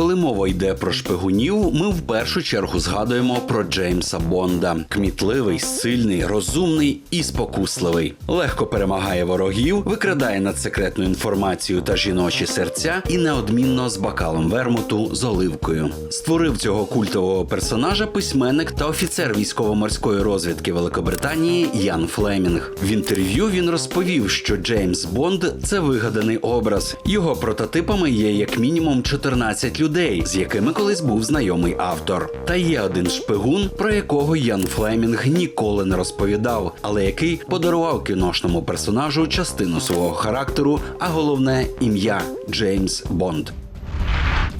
Коли мова йде про шпигунів, ми в першу чергу згадуємо про Джеймса Бонда. Кмітливий, сильний, розумний і спокусливий. Легко перемагає ворогів, викрадає надсекретну інформацію та жіночі серця і неодмінно з бокалом вермуту з оливкою. Створив цього культового персонажа письменник та офіцер військово-морської розвідки Великобританії Ян Флемінг. В інтерв'ю він розповів, що Джеймс Бонд це вигаданий образ. Його прототипами є як мінімум 14 людей, з якими колись був знайомий автор. Та є один шпигун, про якого Ян Флемінг ніколи не розповідав, але який подарував кіношному персонажу частину свого характеру, а головне ім'я Джеймс Бонд.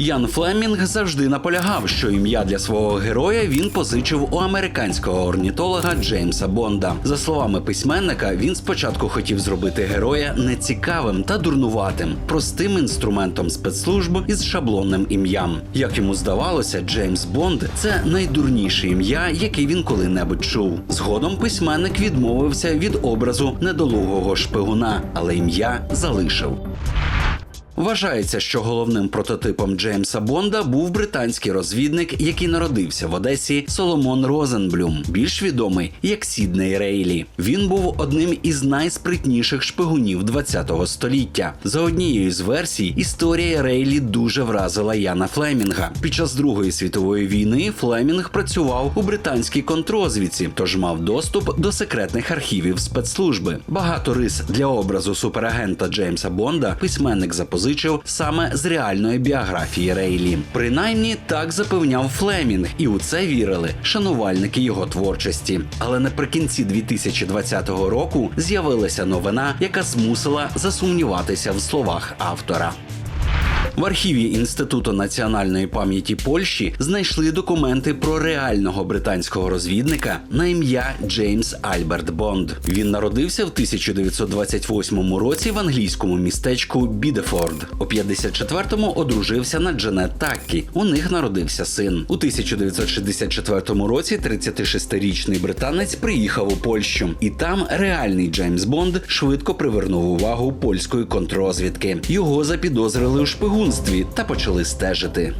Ян Флемінг завжди наполягав, що ім'я для свого героя він позичив у американського орнітолога Джеймса Бонда. За словами письменника, він спочатку хотів зробити героя нецікавим та дурнуватим, простим інструментом спецслужб із шаблонним ім'ям. Як йому здавалося, Джеймс Бонд це найдурніше ім'я, яке він коли-небудь чув. Згодом письменник відмовився від образу недолугого шпигуна, але ім'я залишив. Вважається, що головним прототипом Джеймса Бонда був британський розвідник, який народився в Одесі Соломон Розенблюм, більш відомий як Сідней Рейлі. Він був одним із найспритніших шпигунів ХХ століття. За однією з версій, історія Рейлі дуже вразила Яна Флемінга. Під час Другої світової війни Флемінг працював у британській контрозвідці, тож мав доступ до секретних архівів спецслужби. Багато рис для образу суперагента Джеймса Бонда письменник запозичив саме з реальної біографії Рейлі. Принаймні так запевняв Флемінг, і у це вірили шанувальники його творчості. Але наприкінці 2020 року з'явилася новина, яка змусила засумніватися в словах автора. В архіві Інституту національної пам'яті Польщі знайшли документи про реального британського розвідника на ім'я Джеймс Альберт Бонд. Він народився в 1928 році в англійському містечку Бідефорд. У 54-му одружився на Джанет Таккі. У них народився син. У 1964 році 36-річний британець приїхав у Польщу, і там реальний Джеймс Бонд швидко привернув увагу польської контррозвідки. Його запідозрили у шпигунстві та почали стежити.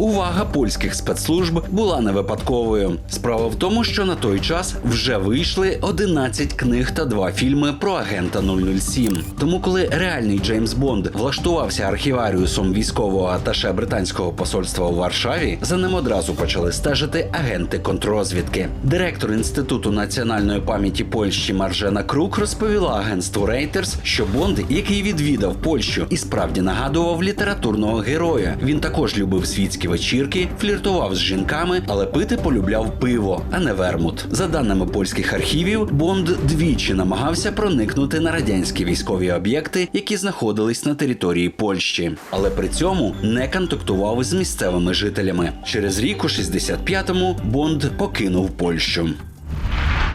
Увага польських спецслужб була не випадковою. Справа в тому, що на той час вже вийшли 11 книг та два фільми про агента 007. Тому, коли реальний Джеймс Бонд влаштувався архіваріусом військового аташе британського посольства у Варшаві, за ним одразу почали стежити агенти контррозвідки. Директор інституту національної пам'яті Польщі Маржена Крук розповіла агентству Reuters, що Бонд, який відвідав Польщу, і справді нагадував літературного героя. Він також любив світські вечірки, фліртував з жінками, але пити полюбляв пиво, а не вермут. За даними польських архівів, Бонд двічі намагався проникнути на радянські військові об'єкти, які знаходились на території Польщі, але при цьому не контактував з місцевими жителями. Через рік у 65-му Бонд покинув Польщу.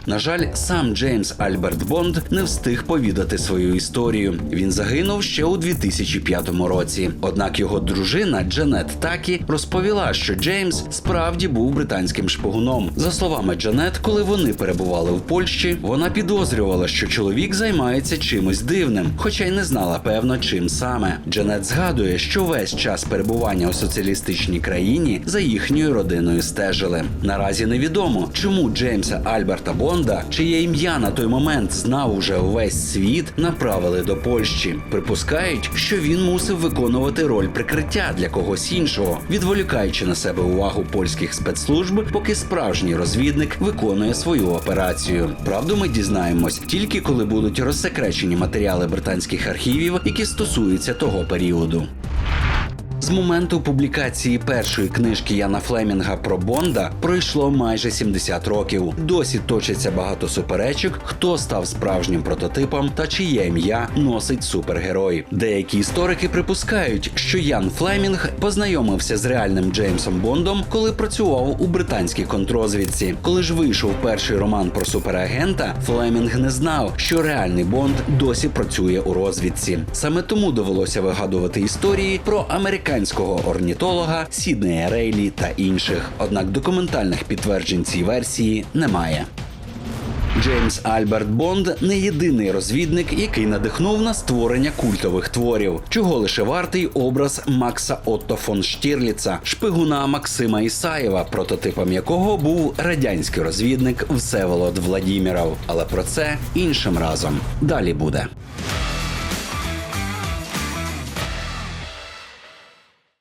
На жаль, сам Джеймс Альберт Бонд не встиг повідати свою історію. Він загинув ще у 2005 році. Однак його дружина Джанет Такі розповіла, що Джеймс справді був британським шпигуном. За словами Джанет, коли вони перебували в Польщі, вона підозрювала, що чоловік займається чимось дивним, хоча й не знала певно, чим саме. Джанет згадує, що весь час перебування у соціалістичній країні за їхньою родиною стежили. Наразі невідомо, чому Джеймса Альберта Бонда, чиє ім'я на той момент знав уже увесь світ, направили до Польщі. Припускають, що він мусив виконувати роль прикриття для когось іншого, відволікаючи на себе увагу польських спецслужб, поки справжній розвідник виконує свою операцію. Правду ми дізнаємось тільки коли будуть розсекречені матеріали британських архівів, які стосуються того періоду. З моменту публікації першої книжки Яна Флемінга про Бонда пройшло майже 70 років. Досі точиться багато суперечок, хто став справжнім прототипом та чиє ім'я носить супергерой. Деякі історики припускають, що Ян Флемінг познайомився з реальним Джеймсом Бондом, коли працював у британській контрозвідці. Коли ж вийшов перший роман про суперагента, Флемінг не знав, що реальний Бонд досі працює у розвідці. Саме тому довелося вигадувати історії про американських американського орнітолога Сіднея Рейлі та інших. Однак документальних підтверджень цій версії немає. Джеймс Альберт Бонд не єдиний розвідник, який надихнув на створення культових творів, чого лише вартий образ Макса Отто фон Штірліца, шпигуна Максима Ісаєва, прототипом якого був радянський розвідник Всеволод Владіміров. Але про це іншим разом далі буде.